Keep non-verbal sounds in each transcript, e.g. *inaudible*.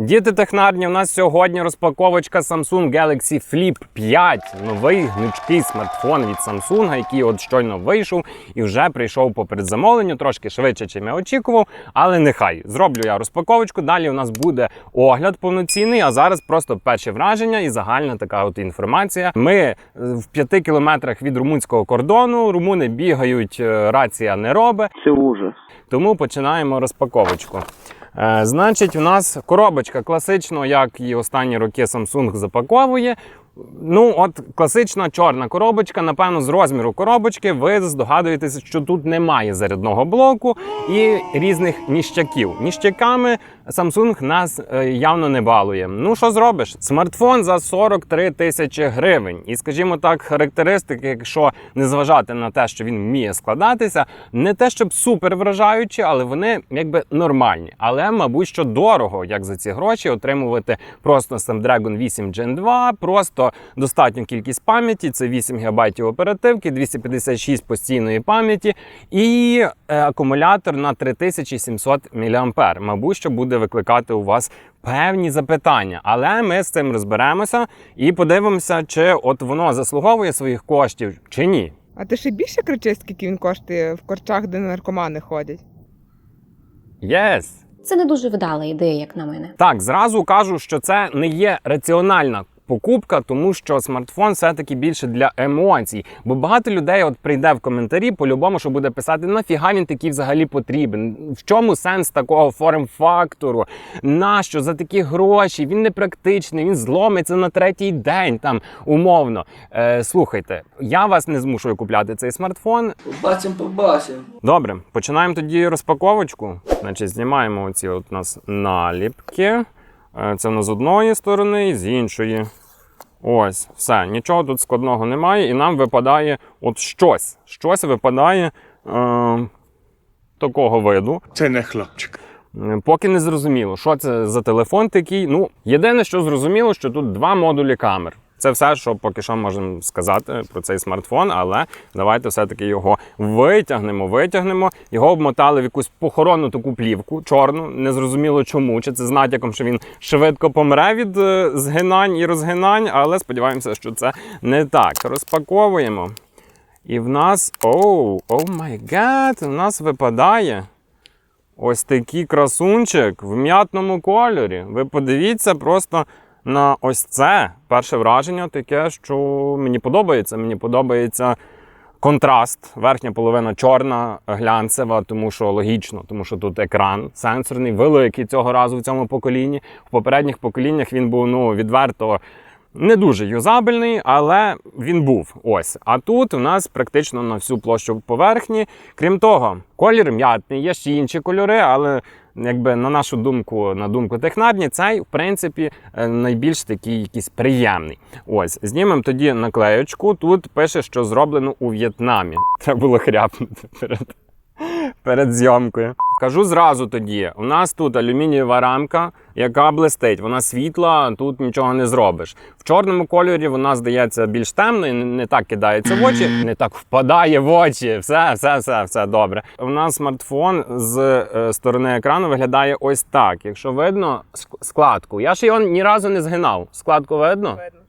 Діти технарні, у нас сьогодні розпаковочка Samsung Galaxy Flip 5. Новий гнучкий смартфон від Samsung, який от щойно вийшов і вже прийшов по передзамовленню, трошки швидше, чим я очікував. Але нехай зроблю я розпаковочку. Далі у нас буде огляд повноцінний. А зараз просто перші враження і загальна така от інформація. Ми е, в п'яти кілометрах від румунського кордону. Румуни бігають, е, рація не робить. Це ужас. Тому починаємо розпаковочку. Е, значить, у нас коробочка класично, як і останні роки Samsung запаковує. Ну, от класична чорна коробочка, напевно, з розміру коробочки, ви здогадуєтеся, що тут немає зарядного блоку і різних ніщаків. Ніщаками Samsung нас е, явно не балує. Ну що зробиш? Смартфон за 43 тисячі гривень. І, скажімо так, характеристики, якщо не зважати на те, що він вміє складатися, не те, щоб супер вражаючі, але вони якби нормальні. Але, мабуть, що дорого, як за ці гроші, отримувати просто Snapdragon 8 Gen 2, просто достатню кількість пам'яті, це 8 ГБ оперативки, 256 постійної пам'яті і е, акумулятор на 3700 мАh. Мабуть, що буде викликати у вас певні запитання. Але ми з цим розберемося і подивимося, чи от воно заслуговує своїх коштів чи ні. А ти ще більше кричиш, скільки він коштує в корчах, де наркомани ходять? Yes! Це не дуже вдала ідея, як на мене. Так, зразу кажу, що це не є раціональна покупка, тому що смартфон все-таки більше для емоцій. Бо багато людей от прийде в коментарі, по-любому, що буде писати, нафіга він такий взагалі потрібен. В чому сенс такого форм-фактору? Нащо за такі гроші? Він не практичний, він зломиться на третій день там умовно. Е, слухайте, я вас не змушую купляти цей смартфон. Побачим, побачим. Добре, починаємо тоді розпаковочку. Значить, знімаємо оці от у нас наліпки. Е, Це в нас з одної сторони і з іншої. Ось, все, нічого тут складного немає, і нам випадає от щось. Щось випадає е, такого виду. Це не хлопчик. Е, Поки не зрозуміло, що це за телефон такий. Ну, єдине, що зрозуміло, що тут два модулі камер. Це все, що поки що можемо сказати про цей смартфон, але давайте все-таки його витягнемо, витягнемо. Його обмотали в якусь похоронну таку плівку, чорну, незрозуміло чому. Чи це з натяком, що він швидко помре від е, згинань і розгинань, але сподіваємося, що це не так. Розпаковуємо. І в нас. Оу, о май гад! У нас випадає. Ось такий красунчик в м'ятному кольорі. Ви подивіться просто на ось це перше враження таке, що мені подобається. Мені подобається контраст. Верхня половина чорна, глянцева, тому що логічно, тому що тут екран сенсорний, великий цього разу в цьому поколінні. В попередніх поколіннях він був ну, відверто. Не дуже юзабельний, але він був ось. А тут у нас практично на всю площу поверхні. Крім того, колір м'ятний, є ще інші кольори, але якби на нашу думку, на думку технарні, цей в принципі е, найбільш такий якийсь приємний. Ось знімемо тоді наклеючку. Тут пише, що зроблено у В'єтнамі. *laughs* Треба було хряпнути перед, перед зйомкою. Кажу зразу тоді: у нас тут алюмінієва рамка, яка блистить. Вона світла, тут нічого не зробиш. В чорному кольорі вона здається більш темною, не- не так кидається в очі, не так впадає в очі. Все, все, все, все добре. У нас смартфон з е, сторони екрану виглядає ось так. Якщо видно складку, я ж його ні разу не згинав. Складку видно? Видно.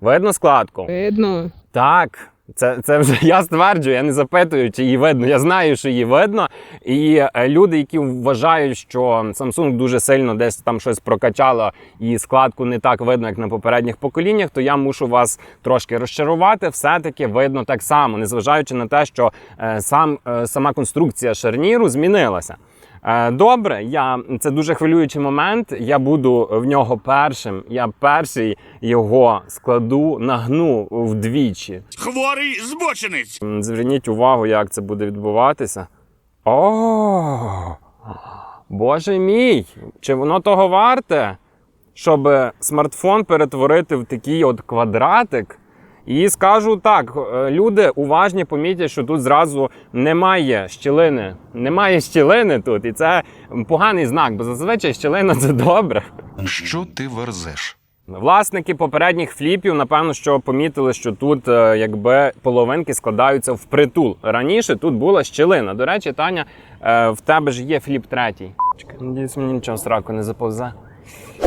Видно складку? Видно. Так, це, це вже *laughs* я стверджую, я не запитую, чи її видно. Я знаю, що її видно. І е, люди, які вважають, що Samsung дуже сильно десь там щось прокачало і складку не так видно, як на попередніх поколіннях, то я мушу вас трошки розчарувати. Все-таки видно так само, незважаючи на те, що е, сам, е, сама конструкція шарніру змінилася. Е, Добре, я це дуже хвилюючий момент. Я буду в нього першим. Я перший його складу, нагну вдвічі. Хворий збочинець. Зверніть увагу, як це буде відбуватися. О, Боже мій! Чи воно того варте, щоб смартфон перетворити в такий от квадратик? І скажу так: е, люди уважні помітять, що тут зразу немає щілини. Немає щілини тут, і це поганий знак, бо зазвичай щілина *laughs* це добре. Що ти верзеш? Власники попередніх фліпів, напевно, що помітили, що тут е, якби половинки складаються в притул. Раніше тут була щілина. До речі, Таня, е, в тебе ж є фліп третій. Чекай, надіюсь, мені нічого сраку не заповзе.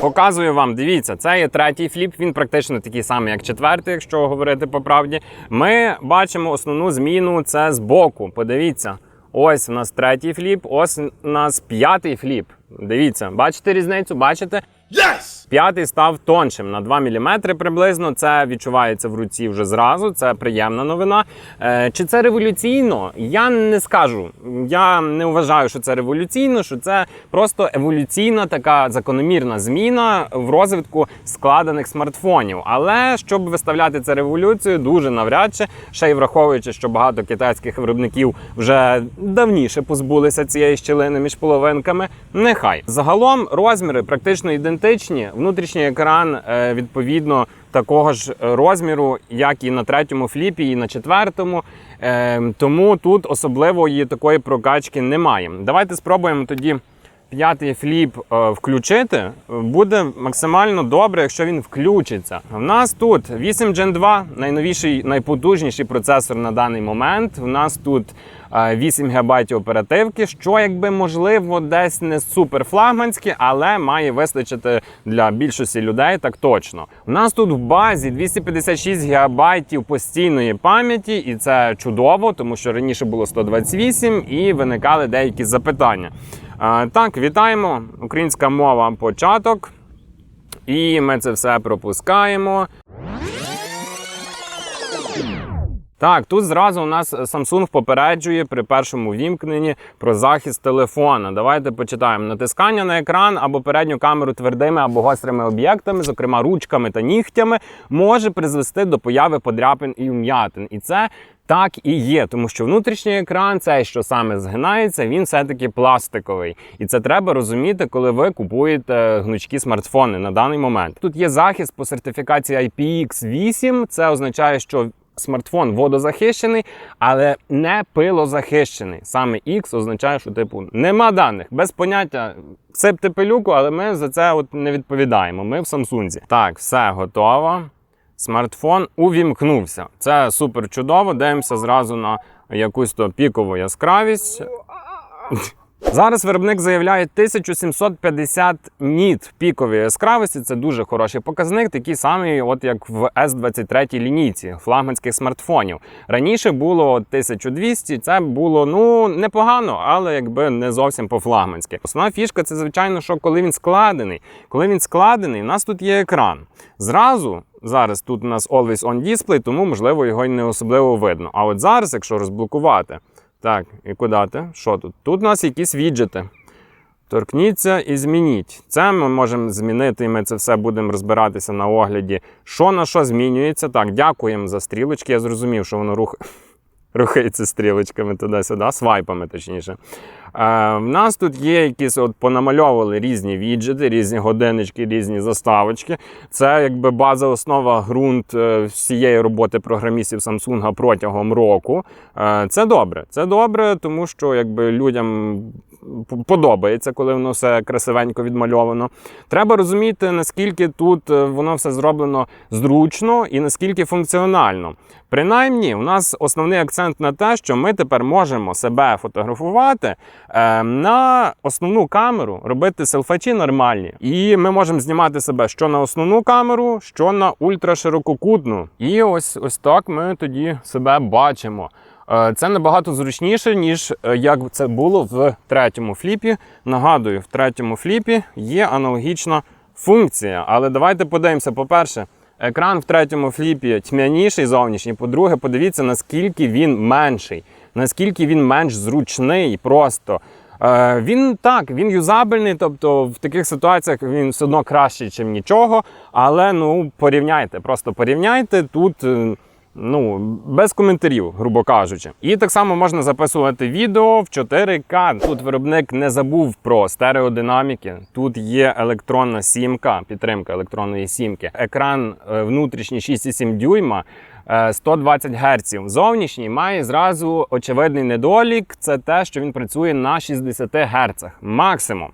Показую вам, дивіться, це є третій фліп, він практично такий самий, як четвертий, якщо говорити по правді. Ми бачимо основну зміну це боку. Подивіться. Ось у нас третій фліп, ось у нас п'ятий фліп. Дивіться, бачите різницю? Бачите? Yes! П'ятий став тоншим на 2 мм приблизно. Це відчувається в руці вже зразу. Це приємна новина. Е, чи це революційно? Я не скажу. Я не вважаю, що це революційно, що це просто еволюційна така закономірна зміна в розвитку складених смартфонів. Але щоб виставляти це революцією, дуже навряд чи ще й враховуючи, що багато китайських виробників вже давніше позбулися цієї щілини між половинками. Нехай загалом розміри практично ідентичні. Внутрішній екран е, відповідно такого ж розміру, як і на третьому фліпі, і на четвертому. Е, Тому тут особливої такої прокачки немає. Давайте спробуємо тоді. П'ятий фліп е, включити буде максимально добре, якщо він включиться. У нас тут 8 Gen 2, найновіший, найпотужніший процесор на даний момент. У нас тут е, 8 ГБ оперативки, що якби можливо десь не супер флагманське, але має вистачити для більшості людей так точно. У нас тут в базі 256 ГБ постійної пам'яті, і це чудово, тому що раніше було 128 і виникали деякі запитання. Е, Так, вітаємо. Українська мова початок. І ми це все пропускаємо. Так, тут зразу у нас Samsung попереджує при першому вімкненні про захист телефона. Давайте почитаємо. Натискання на екран або передню камеру твердими або гострими об'єктами, зокрема ручками та нігтями, може призвести до появи подряпин і вм'ятин. І це так і є, тому що внутрішній екран, цей, що саме згинається, він все-таки пластиковий. І це треба розуміти, коли ви купуєте гнучкі смартфони на даний момент. Тут є захист по сертифікації IPX8. Це означає, що смартфон водозахищений, але не пилозахищений. Саме X означає, що типу нема даних, без поняття. Сипте пилюку, але ми за це от не відповідаємо. Ми в Samsung. Так, все готово. Смартфон увімкнувся. Це супер чудово. Дивимося зразу на якусь то пікову яскравість. Зараз виробник заявляє 1750 ніт пікової яскравості. Це дуже хороший показник, такий самий, от як в S23 лінійці флагманських смартфонів. Раніше було 1200, це було ну непогано, але якби не зовсім по-флагманськи. Основна фішка це, звичайно, що коли він складений. Коли він складений, у нас тут є екран. Зразу. Зараз тут у нас Always On Display, тому можливо його й не особливо видно. А от зараз, якщо розблокувати, так, і куди ти? Що тут? Тут у нас якісь віджити. Торкніться і змініть. Це ми можемо змінити, і ми це все будемо розбиратися на огляді. Що на що змінюється. Так, дякуємо за стрілочки. Я зрозумів, що воно рух... рухається стрілочками туди-сюди, свайпами точніше. Е, в нас тут є якісь от понамальовували різні віджити, різні годиночки, різні заставочки. Це якби база, основа, ґрунт е, всієї роботи програмістів Samsung протягом року. Е, це добре. Це добре, тому що якби людям подобається, коли воно все красивенько відмальовано. Треба розуміти, наскільки тут е, воно все зроблено зручно і наскільки функціонально. Принаймні, у нас основний акцент на те, що ми тепер можемо себе фотографувати е, на основну камеру, робити селфачі нормальні. І ми можемо знімати себе що на основну камеру, що на ультраширококутну. І ось ось так ми тоді себе бачимо. Е, Це набагато зручніше, ніж е, як це було в третьому фліпі. Нагадую, в третьому фліпі є аналогічна функція. Але давайте подивимося, по-перше, екран в третьому фліпі тьмяніший зовнішній. По-друге, подивіться, наскільки він менший, наскільки він менш зручний просто. Е, Він так, він юзабельний, тобто в таких ситуаціях він все одно кращий, ніж нічого. Але ну порівняйте, просто порівняйте тут. Ну, без коментарів, грубо кажучи. І так само можна записувати відео в 4К. Тут виробник не забув про стереодинаміки. Тут є електронна сімка, підтримка електронної сімки. Екран е, внутрішній 6,7 дюйма. Е, 120 Гц. Зовнішній має зразу очевидний недолік. Це те, що він працює на 60 Гц максимум.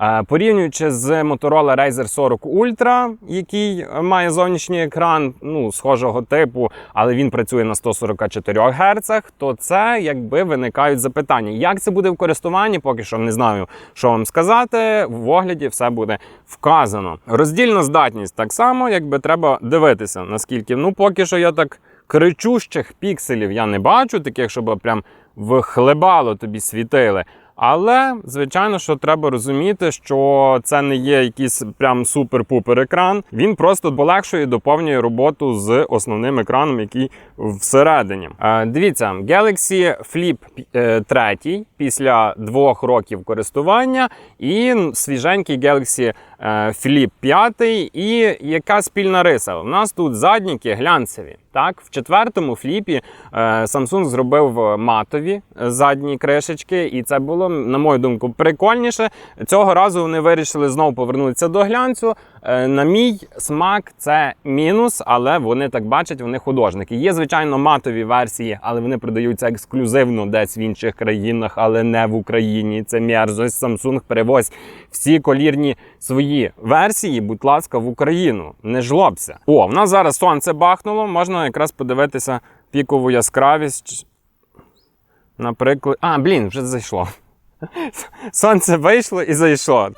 Е, Порівнюючи з Motorola Razer 40 Ultra, який е, має зовнішній екран ну, схожого типу, але він працює на 144 Гц, то це якби виникають запитання. Як це буде в користуванні? Поки що не знаю, що вам сказати. В огляді все буде вказано. Роздільна здатність так само, якби треба дивитися, наскільки ну поки що я так кричущих пікселів я не бачу, таких, щоб прям вхлебало тобі світили. Але, звичайно, що треба розуміти, що це не є якийсь прям супер-пупер екран. Він просто полегшує і доповнює роботу з основним екраном, який всередині. Е, дивіться, Galaxy Flip е, 3 після двох років користування, і свіженький Galaxy е, Flip 5. І яка спільна риса? У нас тут задніки глянцеві. Так, в четвертому фліпі е, Samsung зробив матові задні кришечки, і це було, на мою думку, прикольніше. Цього разу вони вирішили знову повернутися до глянцю. Е, на мій смак це мінус, але вони так бачать, вони художники. Є, звичайно, матові версії, але вони продаються ексклюзивно десь в інших країнах, але не в Україні. Це мерзость. Samsung перевозь всі колірні свої версії, будь ласка, в Україну. Не жлобся. О, в нас зараз сонце бахнуло. Можна якраз подивитися пікову яскравість. Наприклад. А, блін, вже зайшло. *laughs* Сонце вийшло і зайшло.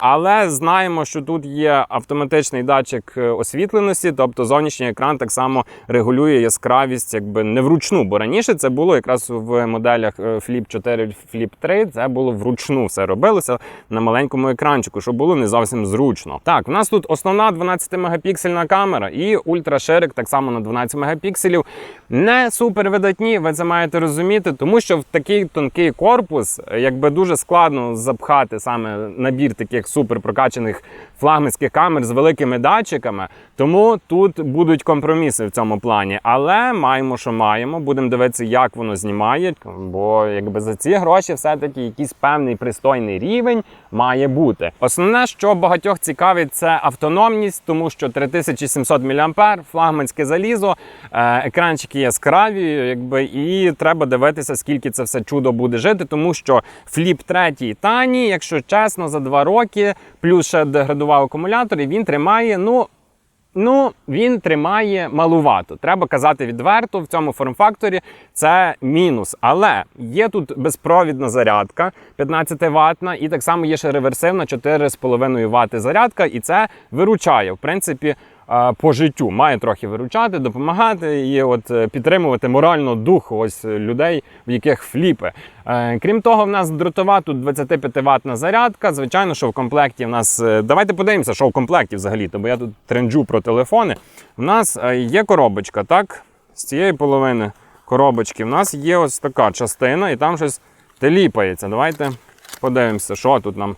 Але знаємо, що тут є автоматичний датчик е, освітленості, тобто зовнішній екран так само регулює яскравість, якби не вручну. Бо раніше це було якраз в моделях е, Flip 4, Flip 3, це було вручну все робилося на маленькому екранчику, що було не зовсім зручно. Так, у нас тут основна 12-мегапіксельна камера і ультраширик так само на 12 мегапікселів. Не супер видатні, ви це маєте розуміти, тому що в такий тонкий корпус, е, якби дуже складно запхати саме набір таких супер прокачаних флагманських камер з великими датчиками. Тому тут будуть компроміси в цьому плані. Але маємо, що маємо. Будемо дивитися, як воно знімає. Бо якби за ці гроші все-таки якийсь певний пристойний рівень має бути. Основне, що багатьох цікавить, це автономність, тому що 3700 мА, флагманське залізо, е, екранчики яскраві, якби і треба дивитися, скільки це все чудо буде жити, тому що фліп третій тані, якщо чесно, за два роки, плюс ще деградував акумулятор, і він тримає, ну. Ну, він тримає малувато. Треба казати відверто, в цьому форм-факторі це мінус. Але є тут безпровідна зарядка 15 ватна, і так само є ще реверсивна 4,5 Вт зарядка, і це виручає, в принципі, по життю. Має трохи виручати, допомагати і от е, підтримувати морально дух ось людей, в яких фліпи. Е, Крім того, в нас дротова тут 25 ватна зарядка. Звичайно, що в комплекті в нас. е, Давайте подивимося, що в комплекті взагалі, то бо я тут тренджу про телефони. У нас є коробочка, так? З цієї половини коробочки в нас є ось така частина, і там щось теліпається. Давайте подивимося, що тут нам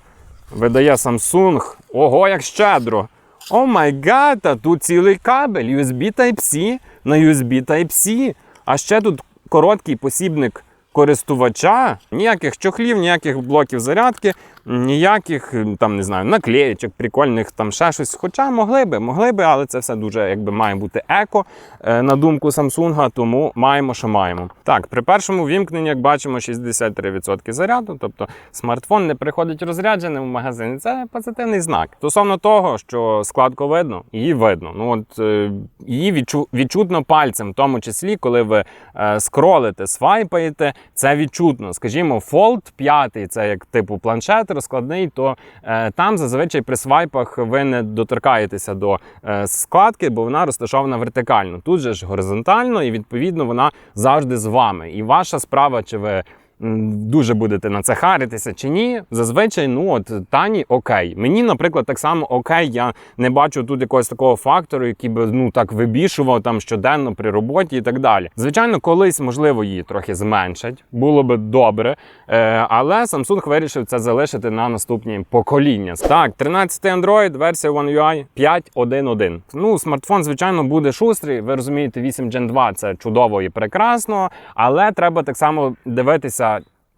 видає Samsung. Ого, як щедро! О май гад, а тут цілий кабель USB Type-C на USB Type-C. А ще тут короткий посібник користувача, ніяких чохлів, ніяких блоків зарядки, ніяких там не знаю, наклеєчок, прикольних там ще щось. Хоча могли би, могли би, але це все дуже якби має бути еко е, на думку Samsung, тому маємо, що маємо. Так, при першому вімкненні, як бачимо, 63% заряду, тобто смартфон не приходить розрядженим в магазин. Це позитивний знак. Стосовно того, що складку видно, її видно. Ну от е, її відчу, відчутно пальцем, в тому числі, коли ви е, скролите, свайпаєте, це відчутно. Скажімо, Fold 5, це як типу планшет розкладний, то е, там зазвичай при свайпах ви не доторкаєтеся до е, складки, бо вона розташована вертикально. Тут же ж горизонтально, і відповідно вона завжди з вами. І ваша справа, чи ви. Дуже будете на це харитися чи ні. Зазвичай, ну от Тані окей. Мені, наприклад, так само окей. Я не бачу тут якогось такого фактору, який би ну так вибішував там щоденно при роботі і так далі. Звичайно, колись можливо її трохи зменшать, було би добре. Е, але Samsung вирішив це залишити на наступні покоління. Так, 13 Android, версія One UI 5.1.1. Ну, смартфон, звичайно, буде шустрий. Ви розумієте, 8 Gen 2 це чудово і прекрасно, але треба так само дивитися.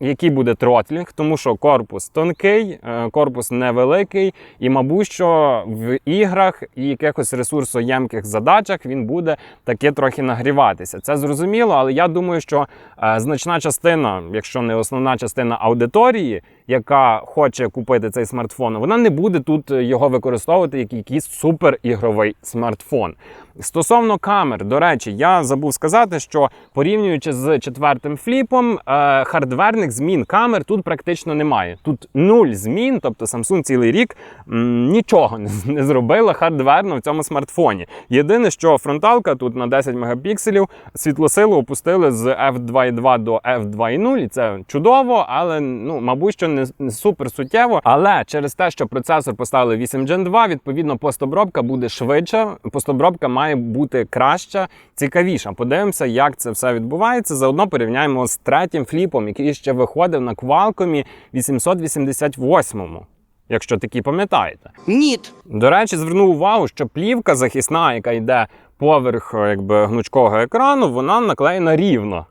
Який буде тротлінг, тому що корпус тонкий, е, корпус невеликий, і, мабуть, що в іграх і якихось ресурсоємких задачах він буде таки трохи нагріватися. Це зрозуміло, але я думаю, що е, значна частина, якщо не основна частина аудиторії, яка хоче купити цей смартфон, вона не буде тут його використовувати як якийсь суперігровий смартфон. Стосовно камер, до речі, я забув сказати, що порівнюючи з четвертим фліпом, е, хардверних змін камер тут практично немає. Тут нуль змін, тобто Samsung цілий рік нічого *laughs* не, зробила хардверно в цьому смартфоні. Єдине, що фронталка тут на 10 мегапікселів, світлосилу опустили з f2.2 до f2.0, і це чудово, але ну, мабуть, що не, не супер суттєво. Але через те, що процесор поставили 8 Gen 2, відповідно, постобробка буде швидша, постобробка має бути краща, цікавіша. Подивимося, як це все відбувається. Заодно порівняємо з третім фліпом, який ще виходив на Qualcomm 888-му. Якщо такі пам'ятаєте. Ніт. До речі, звернув увагу, що плівка захисна, яка йде поверх е, якби, гнучкого екрану, вона наклеєна рівно.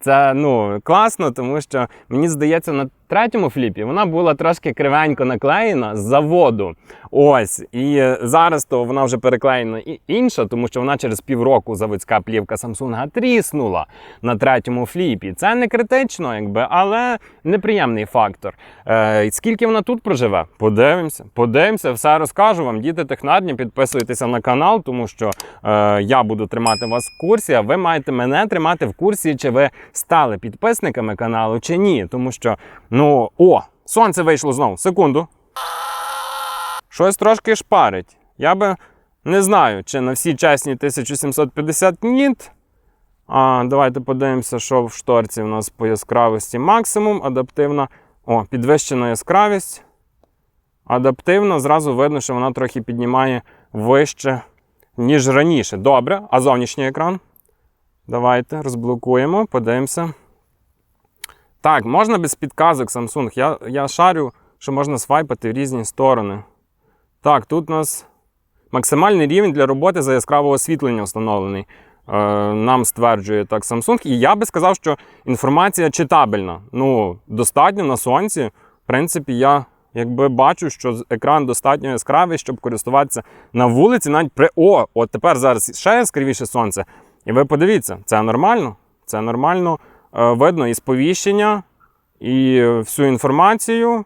Це ну, класно, тому що мені здається, на третьому фліпі вона була трошки кривенько наклеєна з заводу. Ось. І зараз то вона вже переклеєна інша, тому що вона через півроку заводська плівка Samsung тріснула на третьому фліпі. Це не критично, якби, але неприємний фактор. Е, скільки вона тут проживе? Подивимося. Подивимося, все розкажу вам. Діти технарні, підписуйтеся на канал, тому що е, я буду тримати вас в курсі, а ви маєте мене тримати в курсі, чи ви стали підписниками каналу, чи ні. Тому що, ну, о, сонце вийшло знову. Секунду. Щось трошки шпарить. Я би не знаю, чи на всі чесні 1750 ніт. А, давайте подивимося, що в шторці у нас по яскравості максимум. Адаптивна. О, підвищена яскравість. Адаптивна, зразу видно, що вона трохи піднімає вище, ніж раніше. Добре, а зовнішній екран? Давайте розблокуємо, подивимося. Так, можна без підказок Samsung. Я, я шарю, що можна свайпати в різні сторони. Так, тут у нас максимальний рівень для роботи за яскравого освітлення встановлений. Е, нам стверджує так Samsung. І я би сказав, що інформація читабельна. Ну, достатньо на сонці. В принципі, я якби бачу, що екран достатньо яскравий, щоб користуватися на вулиці, навіть при. О, от тепер зараз ще яскравіше сонце. І ви подивіться, це нормально. Це нормально. Е, видно і сповіщення, і всю інформацію.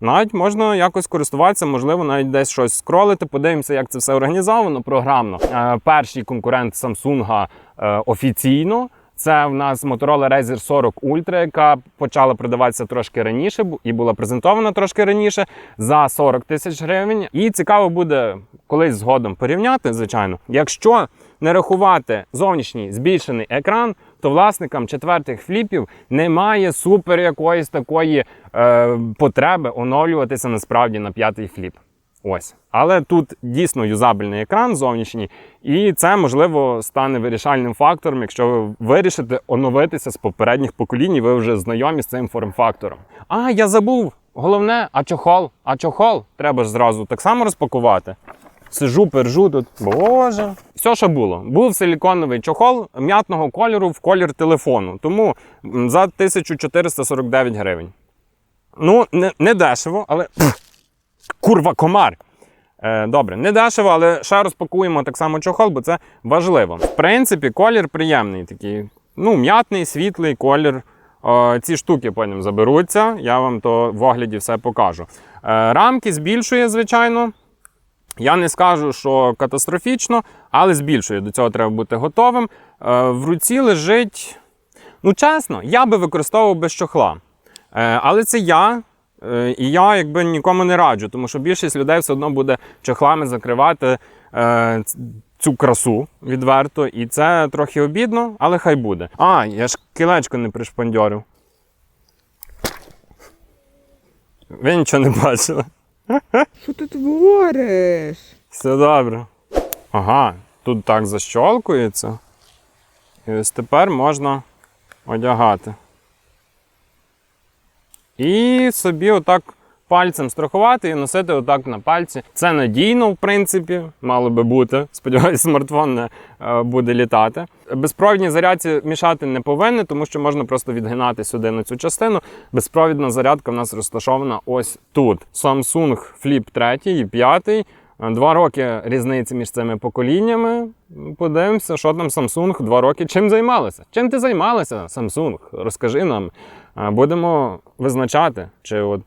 Навіть можна якось користуватися, можливо, навіть десь щось скролити. Подивимося, як це все організовано програмно. Е, перший конкурент Samsung е, офіційно. Це в нас Motorola Razr 40 Ultra, яка почала продаватися трошки раніше і була презентована трошки раніше за 40 тисяч гривень. І цікаво буде колись згодом порівняти, звичайно. Якщо не рахувати зовнішній збільшений екран, то власникам четвертих фліпів немає супер якоїсь такої е, потреби оновлюватися насправді на п'ятий фліп. Ось. Але тут дійсно юзабельний екран зовнішній, і це можливо стане вирішальним фактором, якщо ви вирішите оновитися з попередніх поколінь, і ви вже знайомі з цим форм-фактором. А, я забув. Головне, а чохол? А чохол треба ж зразу так само розпакувати. Сижу, пержу тут. Боже. Все, що було. Був силіконовий чохол м'ятного кольору в колір телефону. Тому за 1449 гривень. Ну, не, не дешево, але. Курва комар. Е, добре, не дешево, але ще розпакуємо так само чохол, бо це важливо. В принципі, колір приємний такий. Ну, м'ятний, світлий колір. Е, ці штуки потім заберуться, я вам то в огляді все покажу. Е, рамки збільшує, звичайно. Я не скажу, що катастрофічно, але збільшує. До цього треба бути готовим. Е, в руці лежить. Ну, чесно, я би використовував без чохла. Е, але це я. е, І я якби нікому не раджу, тому що більшість людей все одно буде чохлами закривати цю красу відверто. І це трохи обідно, але хай буде. А, я ж кілечко не пришпандьорив. Ви нічого не бачили. Що ти твориш? Все добре. Ага, тут так защолкується. І ось тепер можна одягати. І собі отак пальцем страхувати і носити отак на пальці. Це надійно, в принципі, мало би бути. Сподіваюсь, *laughs* смартфон не е, буде літати. Безпровідні зарядці мішати не повинні, тому що можна просто відгинати сюди на цю частину. Безпровідна зарядка в нас розташована ось тут. Samsung Flip 3 і 5. Два роки різниці між цими поколіннями. Подивимося, що там Samsung два роки. Чим займалися? Чим ти займалася, Samsung? Розкажи нам. Е, Будемо визначати, чи от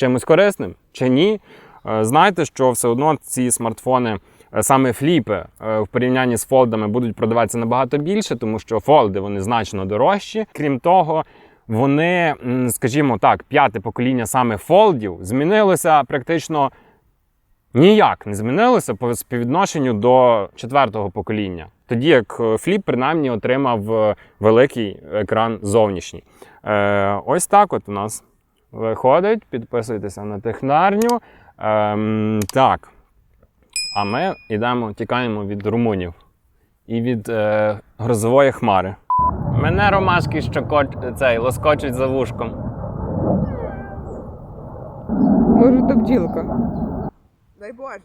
чимось корисним, чи ні. Е, Знайте, що все одно ці смартфони, е, саме фліпи, е, в порівнянні з фолдами будуть продаватися набагато більше, тому що фолди вони значно дорожчі. Крім того, вони, скажімо так, п'яте покоління саме фолдів змінилося практично ніяк не змінилося по співвідношенню до четвертого покоління. Тоді як фліп принаймні отримав великий екран зовнішній. Ось так от у нас виходить. Підписуйтеся на технарню. Ем, так. А ми йдемо, тікаємо від румунів і від е, грозової хмари. Мене ромашки щокоч... цей, лоскочуть за вушком. Може, то бджілка. Дай Боже.